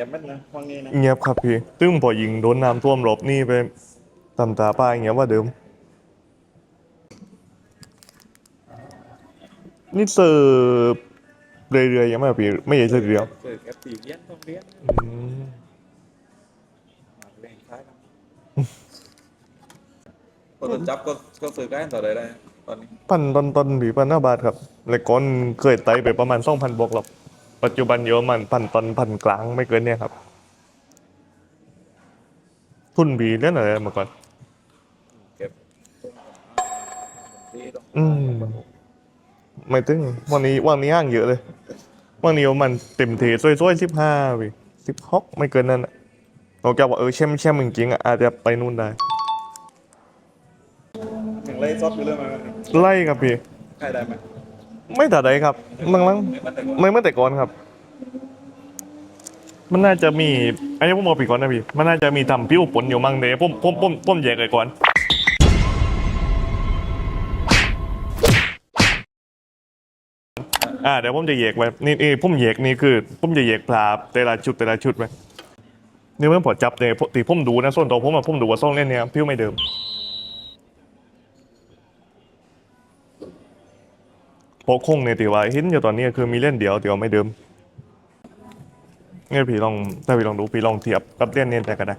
งียบมันนะห้องนี้นะเงียบครับพี่ตึ้งพอยิงโดนน้ำท่วมหลบนี่ไปตำตาป้าอย่างเงี้ยว่าเดิม นี่เสิร์ฟเรื่อยๆยังไม่เอาพี่ไม่ใช่เสิร์ฟเดียวเกิดแค่ปีเลี้ยนต้องเลี้ยนอืมมาเล่นคล้ายกันพอตอนจับก็ก็ซื้อได้ต่อได้ได้ตอนนี้ พันตอนตอนผีพันหน้าบาทครับ แล้วก่อนเคยไต่ไปประมาณสองพันบวกหรอก ปัจจุบันเยอะมันพันตอนพันกลางไม่เกินเนี่ยครับ ทุนบีเล่นอะไรมาก่อนเก็บที่ต้องอืมไม่ถึงวันนี้วันนี้ห้างเยอะเลย วันนี้มันเต็มเทซวยๆสิบห้าวิสิบหกไม่เกินนั้นอะเราจะว่าเออเข้มเข้มจริงๆอะอาจจะไปนู่นได้ยังไล่ซอฟอยู่เรื่องมันไล่ครับพี่ใครได้ไหม ไม่แตัดใดครับลังไม่มันไม่เมื่อแต่ก่อนครับ มันน่าจะมีอันนี้ผมบอกผิดก่อนนะพี่มันน่าจะมีทำพิ้วผลอยู่มั่งเดยผมผมผมผมแยกเลยก่อนอ่าเดี๋ยวผมจะแยกไว้นี่นี่ผมแยกนี่คือผมจะแยกปลาแต่ละชุดแต่ละชุดไว้นี่เมื่อผมจับเนี่ยตีผมดูนะส่วนตัวผมอะผมดูว่าซ่องเล่นเนี่ยพิ้วไม่เดิม โปกคงเนี่ยตีว่าเห็นอยู่ตอนนี้คือมีเล่นเดียวเดียวไม่เดิมเนี่ยพี่ลองถ้าพี่ลองดูพี่ลองเทียบกับเล่นเนี่ยแต่ก็ได้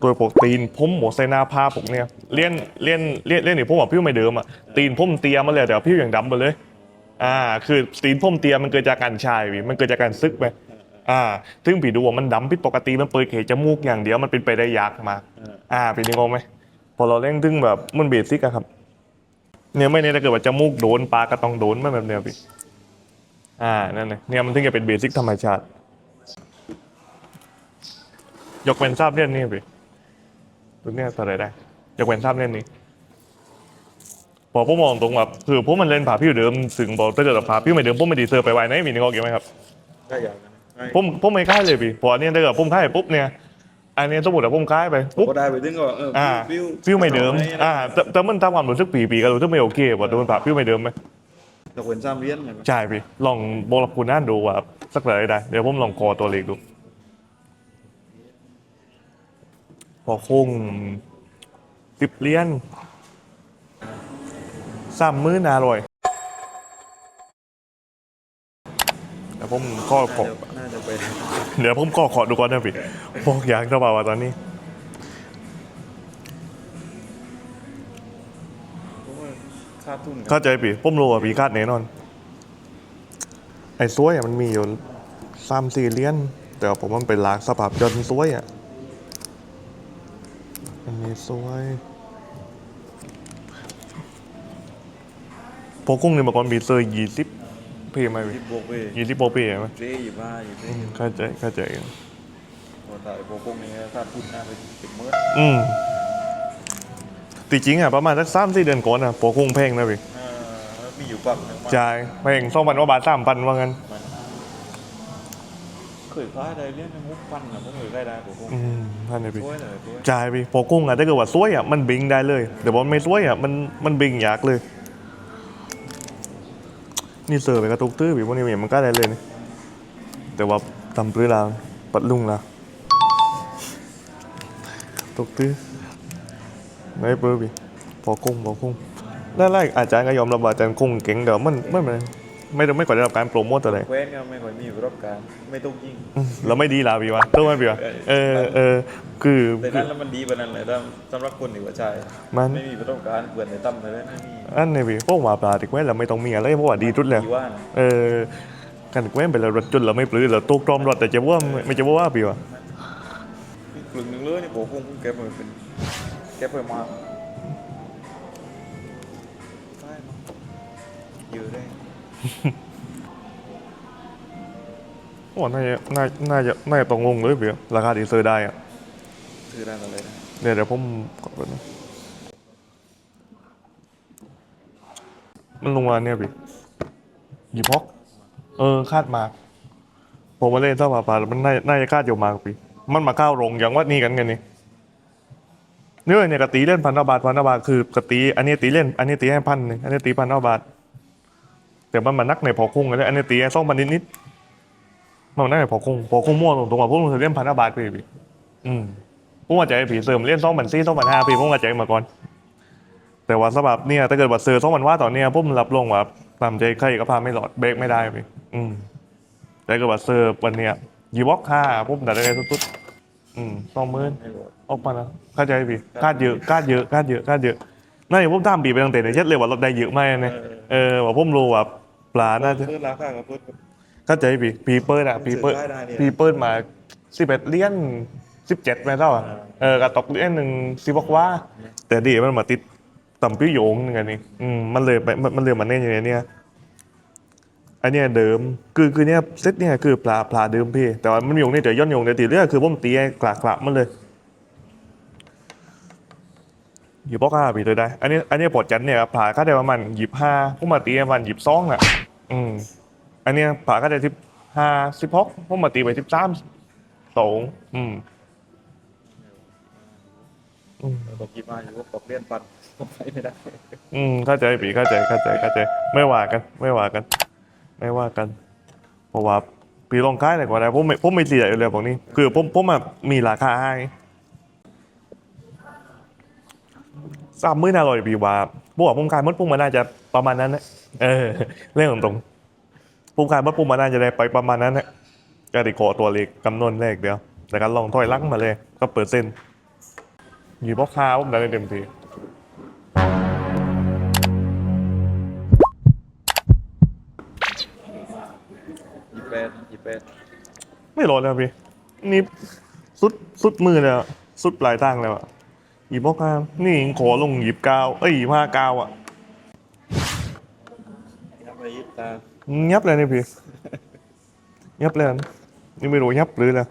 ตัวปกตีนผมหมดใส่หน้าผ้าผมเนี่ยเล่นเล่นเล่นเล่นนี่ผมบอกพี่ไม่เดิมอะตีนผมเตียมาเลยเดี๋ยวพี่อย่างดำไปเลย อ่า คือตีนผมเตียมันเกิดจากการชายพี่มันเกิดจากการซึกไปอ่า ซึ่งพี่ดูว่ามันดำผิดปกติมันเปิดเขจมูกอย่างเดียวมันเป็นไปได้ยากมาก อ่าพี่นึกออกไหมพอเราเล่นถึงแบบมันเบสิกอะครับ เนี่ยไม่เนี่ยถ้าเกิดว่าจมูกโดนปลาก็ต้องโดนไม่แบบเนี้ยพี่อ่านั่นเลยเนี่ยมันถึงจะเป็นเบสิกธรรมชาติ ยกเว้นทราบเรื่องนี้พี่ตัวเนี้ยอะไรได้ ยกเว้นทราบเรื่องนี้พอผมมองตรงแบบคือผมมันเล่นผ่าพี่เดิมถึงบอกถ้าเกิดว่าผ่าพี่ไม่เดิมผมไม่ดีเซอร์ไปไว้ไหนมีนึกออกไหมครับ ได้อย่างนั้นได้ผมผมไม่ค่ายเลยพี่พออันเนี้ยถ้าเกิดผมค่ายปุ๊บเนี่ย อันเนี้ยสมมติว่าผมค่ายไปปุ๊บ ก็ได้ไปถึงก็เอออ่าฟิวฟิวไม่เดิมอ่าแต่แต่มันตามความรู้สึกปีปีก็รู้สึกไม่โอเคว่าโดนผ่าฟิวไม่เดิมไหมตะเวนซ้ำเลี้ยนใช่ไหมใช่พี่ลองบอกคุณน่านดูว่าสักหน่อยได้ เดี๋ยวผมลองคอตัวเล็กดู พอคงติบเลี้ยนสามมื้อนาอร่อยเดี๋ยวผมก็ขอน่าจะไป เดี๋ยวผมก็ขอดูก่อนนะพี่บอกอยากจะบอกว่าตอนนี้เพราะว่าค่าทุนเข้าใจพี่ผมรู้ว่าพี่คาดแน่นอน ไอ้ซวยอะมันมีอยู่สามสี่เหรียญแต่ว่าผมมันเป็นลากสภาพจนซวยอะมันมีซวยพอกุ้งเนี่มื่อก่อนมีเซอร์ยี่สิบ เพย์ไหมที่พี่บวกไปยี่สิบโปรเพย์ไหมเจ๊อยู่บ้าอยู่เจ๊เข้าใจเข้าใจพอถ่ายโปรพวกนี้ค่าทุนน่าไปถึงเมื่ออืมตีจริงอะประมาณสักสามสี่เดือนก่อนอะพอกุ้งแพงนะพี่เออมีอยู่ฝั่งหนึ่งมาจ่ายแพงสองพันกว่าบาทสามพันว่างั้นเคยคล้ายได้เลี้ยนในมุกพันนะผมเคยได้ได้ผมอืมท่านไหนพี่ช่วยเลยช่วยจ่ายไปพอกุ้งอะถ้าเกิดว่าซวยอะมันบิงได้เลยแต่ว่าไม่ซวยอะมันมันบิงยากเลย นี่เสิร์ฟไปกระตุกตื้อพี่พวกนี้มันก็ได้เลยนี่แต่ว่าทำปลื้อลาปัดลุงละตุกตื้อไม่เปื้อพี่พอกุ้งพอกุ้งแล้วไล่อาจารย์ก็ยอมรับว่าอาจารย์กุ้งเก่งเดี๋ยวมันไม่ไม่ไม่ไม่ก่อนได้รับการโปรโมทอะไรแคว้นก็ไม่ค่อยมีประสบการณ์ไม่ต้องยิงเราไม่ดีลาพี่วะต้องไม่พี่วะเออเออคือแต่คืนั้อนแล้วมันดีกว่านั้นเลยถ้าสำหรับคนหนึ่งหัวใจมันไม่มีประสบการณ์เปื่อนในตั้มเลยไม่มี อันนี้พี่พวกหมาปลาติกไว้เราไม่ต้องมีอะไรเพราะว่าดีทุดแล้วดีว่านะเออกันแว้นไปแล้วรถจนเราไม่ปลื้อเราตกตรอมรถแต่จะว่าไม่ไม่จะว่าว่าพี่วะกลึงหนึ่งเลยนี่ผมคงเก็บมาเป็นเก็บไปมาได้มั้งเยอะได้โอ้น่าจะน่าน่าจะน่าจะต้องลงเลยพี่ราคาที่ซื้อได้อะซื้อได้อะไรนะเดี๋ยวเดี๋ยวผมกดก่อนนะ มันลงมาเนี่ยพี่หยิบฮอกเออคาดมากผมมาเล่นเท่าป่าปลามันน่าน่าจะคาดอยู่มากพี่มันมาเข้าโรงอย่างว่านี่กันไงนี่เนี่ยเนี่ยกตีเล่นพันธบาทพันธบาทคือกตีอันนี้ตีเล่นอันนี้ตีให้พันนึงอันนี้ตีพันธบาทแต่มันมานักในพอคุ้งเลยอันนี้ตีให้สองพันนิดนิดมันได้พอคุ้งพอคุ้งมั่วตรงๆว่าพวกมึงเคยเล่นพันธบาทพี่พี่อืมพวกมาใจผีเสริมเล่นสองพันสี่สองพันห้าพี่พวกมาใจมาก่อน แต่ว่าสำหรับเนี่ยถ้าเกิดว่าเซอร์สองพันว่าต่อเนี้ยพวกมันรับรองว่าตามใจใครก็พาไม่หลอดเบรกไม่ได้พี่อืมแต่เกิดว่าเซอร์วันเนี้ยยีวอกค่าพวกมันได้สุดๆอืมสองหมื่นออกมาแล้วเข้าใจพี่คาดเยอะคาดเยอะคาดเยอะคาดเยอะนั่นอย่างพวกตามปีไปตั้งแต่ในเช็ดเลยว่าเราได้เยอะมากเนี่ยเออว่าผมรู้ว่าปลาน่าจะเพิ่มราคากับเพิ่มเข้าใจพี่พีเปิดอะพีเปิดได้ได้เนี่ยพีเปิดมาสิบเอ็ดเหรียญสิบเจ็ดแม่เท่าอะเออกระตกเหรียญหนึ่งสิบกว่า แต่ดีมันมาติด ต่ำปิ้วโยงนึงอันนี้อืมมันเลยไปมันมันเลยมาเน่นอย่างเนี้ยอันเนี้ยเดิมคือคือเนี้ยเซตเนี้ยคือปลาปลาเดิมพี่ แต่ว่ามันมีโยงนี่แต่ย้อนโยงแต่ตีเรื่องคือผมตีให้กลากกลากมันเลยหยิบพ่อข้าปีเลยได้ อันนี้อันนี้ปลดจันเนี่ยผ่าค่าได้ประมาณหยิบห้าพวกมาตีประมาณหยิบสองอะ อืม อันเนี้ยผ่าค่าได้สิบห้าสิบหกพวกมาตีไปสิบสามสองอืมอืมตกกี่มาอยู่ก็ตกเลี่ยนปัน ผมไปไม่ได้อืมเข้าใจปีเข้าใจเข้าใจเข้าใจ ไม่ว่ากัน ไม่ว่ากัน ไม่ว่ากัน เพราะว่าปีลงค่ายอะไรกว่าได้ผมไม่ผมไม่เสียอยู่เลยพวกนี้ คือผมผมอะมีราคาให้สามมื่นห้าร้อยปีว่าพวกผมขายมดพุ่งมาน่าจะประมาณนั้นนะเออ เรื่องตรงๆผมขายมดพุ่งมาน่าจะได้ไปประมาณนั้นนะก็ได้ขอตัวเลขกำนวนเลขเดียวแต่การลองถอยลังมาเลยก็เปิดเส้นหยิบพ่อค้าผมได้เต็มที ไม่รอแล้วพี่ นี่สุดสุดมือแล้วสุดปลายทางแล้วอะหยิบพ่อค้านี่ขอลงหยิบเก้าเอ้ยหยิบห้าเก้าอะยับไปยิบตายับเลยนี่พี่ยับเลยนะนี่ไม่รู้ยับหรือแล้ว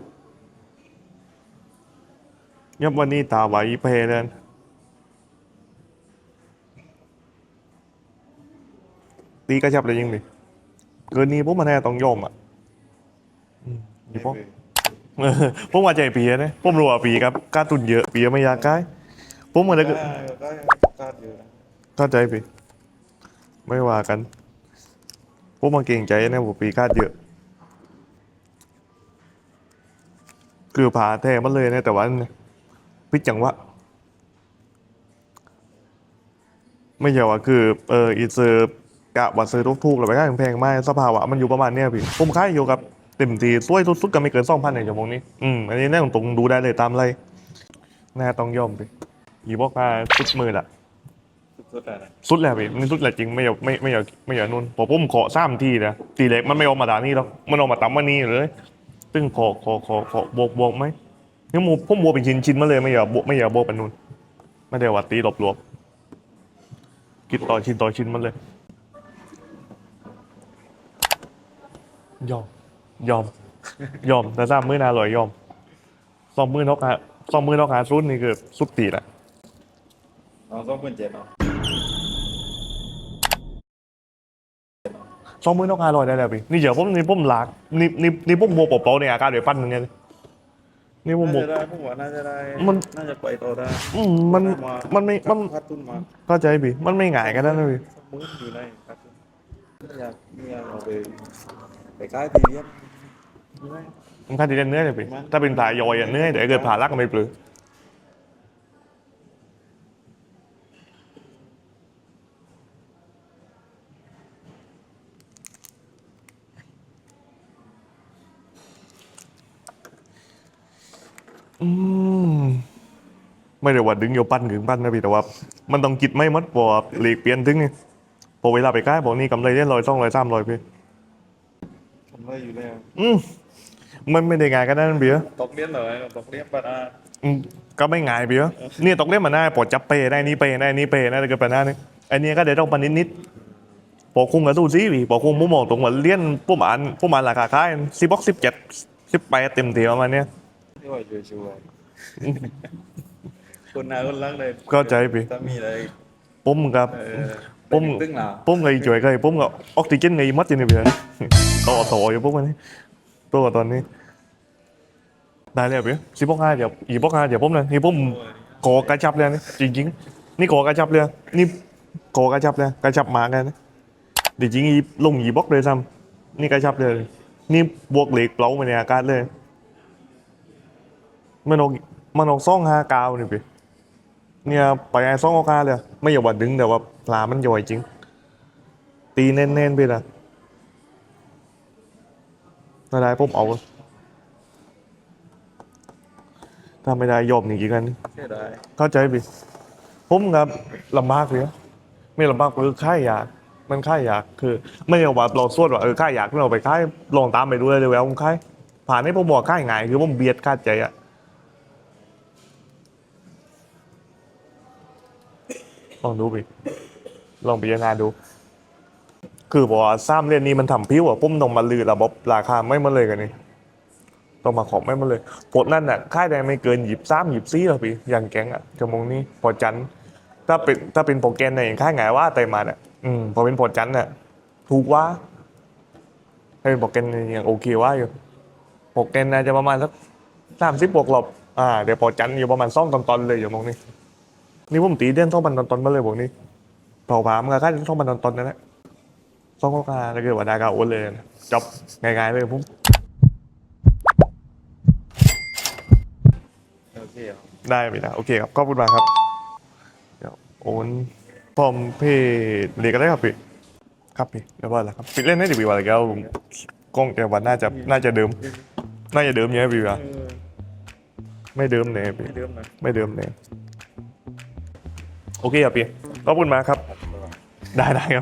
ยับวันนี้ตาไหวเพเลยนะตีกระชับเลยยังดิเกินนี้พวกมันแน่ต้องยอมอะ อืมหยิบพ่อเออผมว่าใจปีนะผมรู้ว่าปีครับกล้าตุนเยอะปีไม่อยากใกล้ผมมันก็ก็คาดอยู่นะเข้าใจปีไม่ว่ากันผมมาเก่งใจนะผมปีคาเยอะ คือผ่าแท้มันเลยนะแต่ว่าพิจังหวะไม่ใช่ว่าคือเอออีเซอร์กะว่าซื้อทุกๆหรือไปค่าแพงๆมากสภาวะมันอยู่ประมาณเนี้ยพี่ผมค่ายอยู่กับ เต็มทีช่วยสุดๆก็ไม่เกินสองพันในชั่วโมงนี้ อืม อันนี้แน่ตรงๆดูได้เลยตามไรแน่ต้องยอมพี่อีบอกว่าสุดมือละสุดๆเลยนะสุดแล้วพี่นี่สุดแล้วจริงไม่อยากไม่ไม่อยากไม่อยากนู่นพอผมขอสามทีนะทีเล็กมันไม่ออกมาด่านี่หรอกมันออกมาต่ำมานี่เลยซึ่งขอขอขอขอบวกบวกไหมนี่มูผมบวกเป็นชิ้นชิ้นมาเลยไม่อยากบวกไม่อยากบวกเป็นนู่นไม่ได้ว่าตีหลบรวมคิดต่อชิ้นต่อชิ้นมันเลยยอม ยอม ยอมแต่สามมื้อนาลอยยอมสองมื้อนกฮะสองมื้อนกหาซุดนี่คือสุดตีแหละเอาสองหมื่นเจ็ดเนาะสองมื้อนกหาลอยได้แล้วพี่นี่เดี๋ยวผมนี่ผมหลากนี่นี่นี่ผมโมวเปล่าๆในอากาศเดี๋ยวปั้นอย่างเงี้ยนี่ผมโมน่าจะได้ผมว่าน่าจะได้มัน น่าจะไปต่อได้อืมมันมันไม่มันคาดทุนมาเข้าใจพี่มันไม่ง่ายกันนะพี่สองหมื่นอยู่ในคาดทุนไม่อยากไม่อยากเอาไปไปขายทีเดียวไม่ได้มันค่าที่เล่นเนื้อเลยพี่ถ้าเป็นผ่ายอยอะเนื้อเดี๋ยวเกิดผ่ารักก็ไม่ปลืออืมไม่ได้ว่าดึงโยปั้นถึงปั้นนะพี่แต่ว่า มันต้องคิดไม่หมัดพอหลีกเปลี่ยนถึงไงพอเวลาไปใกล้บอกนี่กำไรได้ลอยต้องลอยสามลอยพี่ผมเลยอยู่แล้ว อืม มันไม่ได้ง่ายกันนั่นเบียร์ ตกเลี้ยนเลยตกเลี้ยนปัดอะอืมก็ไม่ง่ายเบียร์นี่ตกเล่นมาหน้าปลดจับเปย์ได้นี่เปย์ได้นี่เปย์ได้แล้วก็ไปหน้านี่อันนี้ก็เดี๋ยวต้องปันนิดนิดๆปอคุงกับตู้ซีพี่ปอคุงมุมมองตรงว่าเลี้ยนผู้มานผู้มานราคาขายสิบบ็อกสิบเจ็ดสิบแปดเต็มที่ประมาณเนี้ยที่ว่าช่วยช่วยคนหนาคนรักเลยเข้าใจพี่ถ้ามีอะไรผมกับเออผมตึ้งหนาผมกับอีจ่วยก็ผมกับออกซิเจนไงมัดอยู่ในเบียร์ต่อต่ออยู่พวกมันนี่ ตัวตอนนี้ ได้แล้วเบียสิบบ็อกห้าเดี๋ยวอีบกห้าเดี๋ยวผมนะนี่ผมโกกระชับเลยนะจริง ๆ นี่โกกระชับเลยนี่โกกระชับเลยกระชับหมากันนะเดี๋ยวจริงๆอีลงอีบล็อกเลยซ้ำนี่กระชับเลย นี่บวกเหล็กเปล่าไปในอากาศเลยมันออกมันออกซ่องห้ากาวนี่พี่เนี่ยไปไอ้ซ่องโอกาเลยไม่อย่าว่าดึงแต่ว่าปลามันย่อยจริง ตีแน่นๆไปนะ ไม่ได้ผมเอาถ้าไม่ได้ยอมหนีกัน เสียดายเข้าใจพี่ผมครับลำบากเลยนะไม่ลำบากคือค่ายอยาก มันค่ายอยาก คือ ไม่ใช่ว่าเราสวดว่าเออค่ายอยากเราไปค่ายลองตามไปดูเลยเลยแววผมค่ายผ่านให้ผมบอกค่ายไงายคือผมเบียดคาดใจอะลองดูพี่ลองพิจารณาดู คือบอกว่าซ้ำเรียนนี้มันทำพิ้วอะผมต้องมาลือระบบราคาไม่มาเลยกันนี่ต้องมาขอไม่มาเลยผลนั่นน่ะค่ายใดไม่เกินหยิบซ้ำหยิบซี่หรอกพี่อย่างแก๊งอะชั่วโมงนี้พอจันถ้าเป็นถ้าเป็นโปรแกรมในอย่างค่ายไงว่าแต่มาเนี่ยอืมพอเป็นพอจันทร์น่ะถูกว่าถ้าเป็นโปรแกรมอย่างโอเคว่าอยู่โปรแกรมน่าจะประมาณสักสามสิบบวกลบอ่าเดี๋ยวพอจันอยู่ประมาณซ่องตอนๆเลยอย่างมองนี้นี่ผมตีเด่นท่องมันตอนๆมาเลยบอกนี่เผาผามกับค่ายท่องมันตอนๆนั่นแหละ ซ่องก็กาถ้าเกิดว่าดากาโอนเลยนะจบง่ายๆเลยผมโอเคครับได้ไหมนะโอเคครับขอบคุณมากครับเดี๋ยวโอนพร้อมเพย์เรียกก็ได้ครับพี่ครับพี่เรียบร้อยแล้วครับปิดเล่นให้ดีวีวันแล้วกล้องแต่วันน่าจะน่าจะเดิม น่าจะเดิมเนี้ยพี่วะเออไม่เดิมเนี่ยพี่ไม่เดิมนะไม่เดิมเนี่ยโอเคครับพี่ขอบคุณมากครับ ได้ได้ครับ